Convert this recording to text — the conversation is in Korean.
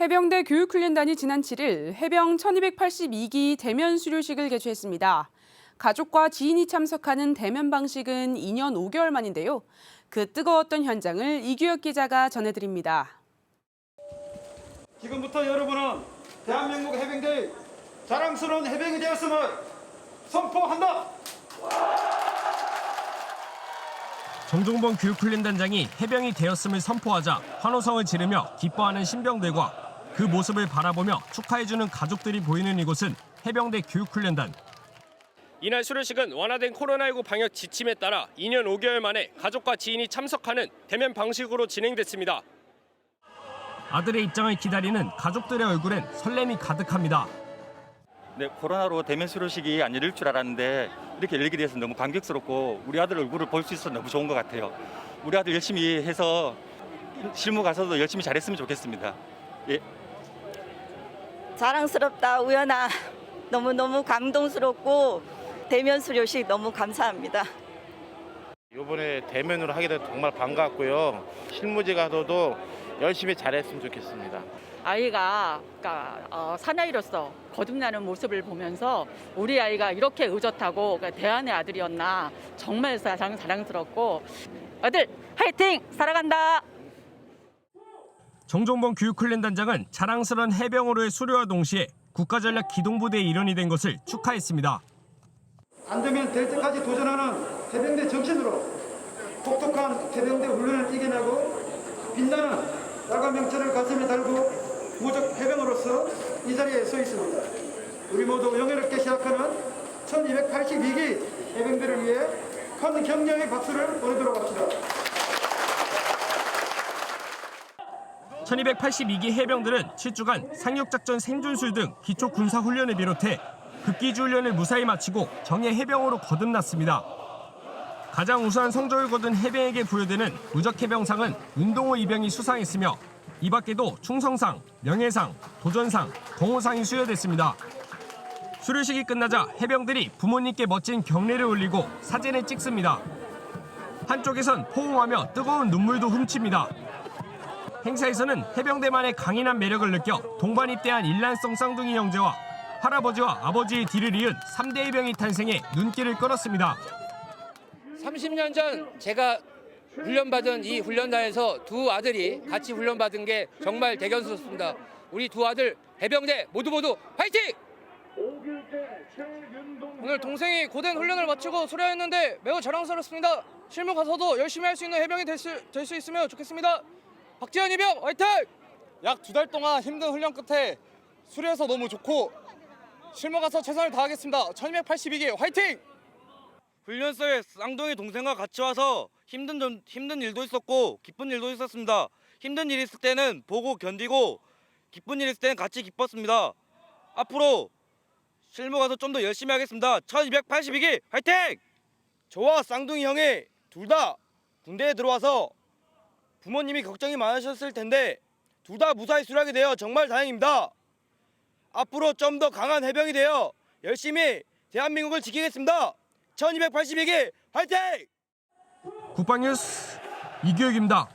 해병대 교육훈련단이 지난 7일 해병 1282기 대면 수료식을 개최했습니다. 가족과 지인이 참석하는 대면 방식은 2년 5개월 만인데요. 그 뜨거웠던 현장을 이규혁 기자가 전해드립니다. 지금부터 여러분은 대한민국 해병대의 자랑스러운 해병이 되었음을 선포한다. 정종범 교육훈련단장이 해병이 되었음을 선포하자 환호성을 지르며 기뻐하는 신병들과 그 모습을 바라보며 축하해주는 가족들이 보이는 이곳은 해병대 교육훈련단. 이날 수료식은 완화된 코로나19 방역 지침에 따라 2년 5개월 만에 가족과 지인이 참석하는 대면 방식으로 진행됐습니다. 아들의 입장을 기다리는 가족들의 얼굴엔 설렘이 가득합니다. 네, 코로나로 대면 수료식이 안 열릴 줄 알았는데 이렇게 열리게 돼서 너무 감격스럽고 우리 아들 얼굴을 볼 수 있어서 너무 좋은 것 같아요. 우리 아들 열심히 해서 실무 가서도 열심히 잘했으면 좋겠습니다. 예. 자랑스럽다 우연아 너무너무 감동스럽고 대면 수료식 너무 감사합니다. 이번에 대면으로 하게 돼서 정말 반갑고요. 실무지 가서도 열심히 잘했으면 좋겠습니다. 아이가 그러니까 어, 사나이로서 거듭나는 모습을 보면서 우리 아이가 이렇게 의젓하고 그러니까 대안의 아들이었나 정말 사랑, 사랑스럽고 아들 화이팅 사랑한다. 정종범 교육훈련 단장은 자랑스러운 해병으로의 수료와 동시에 국가전략 기동부대의 일원이 된 것을 축하했습니다. 안 되면 될 때까지 도전하는 해병대 정신으로 독특한 해병대 훈련을 이겨내고 빛나는 야간 명찰을 가슴에 달고 무적 해병으로서 이 자리에 서 있습니다. 우리 모두 영예롭게 시작하는 1282기 해병대를 위해 큰 격려의 박수를 보내도록 합시다. 1282기 해병들은 7주간 상륙작전 생존술 등 기초 군사 훈련을 비롯해 극기주 훈련을 무사히 마치고 정예 해병으로 거듭났습니다. 가장 우수한 성적을 거둔 해병에게 부여되는 무적해병상은 운동호 이병이 수상했으며 이 밖에도 충성상, 명예상, 도전상, 공호상이 수여됐습니다. 수료식이 끝나자 해병들이 부모님께 멋진 경례를 올리고 사진을 찍습니다. 한쪽에선 포옹하며 뜨거운 눈물도 훔칩니다. 행사에서는 해병대만의 강인한 매력을 느껴 동반 입대한 일란성 쌍둥이 형제와 할아버지와 아버지의 뒤를 이은 3대 해병이 탄생해 눈길을 끌었습니다. 30년 전 제가 훈련받은 이 훈련단에서 두 아들이 같이 훈련받은 게 정말 대견스럽습니다. 우리 두 아들 해병대 모두 모두 화이팅! 오늘 동생이 고된 훈련을 마치고 수료했는데 매우 자랑스럽습니다. 실무 가서도 열심히 할 수 있는 해병이 될 수 있으면 좋겠습니다. 박지현 이병 화이팅! 약 두 달 동안 힘든 훈련 끝에 수료해서 너무 좋고 실무 가서 최선을 다하겠습니다. 1282기 화이팅! 훈련소에 쌍둥이 동생과 같이 와서 힘든 점- 힘든 일도 있었고 기쁜 일도 있었습니다. 힘든 일 있을 때는 보고 견디고 기쁜 일 있을 때는 같이 기뻤습니다. 앞으로 실무 가서 좀 더 열심히 하겠습니다. 1282기 화이팅! 저와 쌍둥이 형이 둘 다 군대에 들어와서 부모님이 걱정이 많으셨을 텐데 둘 다 무사히 수락이 되어 정말 다행입니다. 앞으로 좀 더 강한 해병이 되어 열심히 대한민국을 지키겠습니다. 1282기 화이팅! 국방뉴스 이규혁입니다.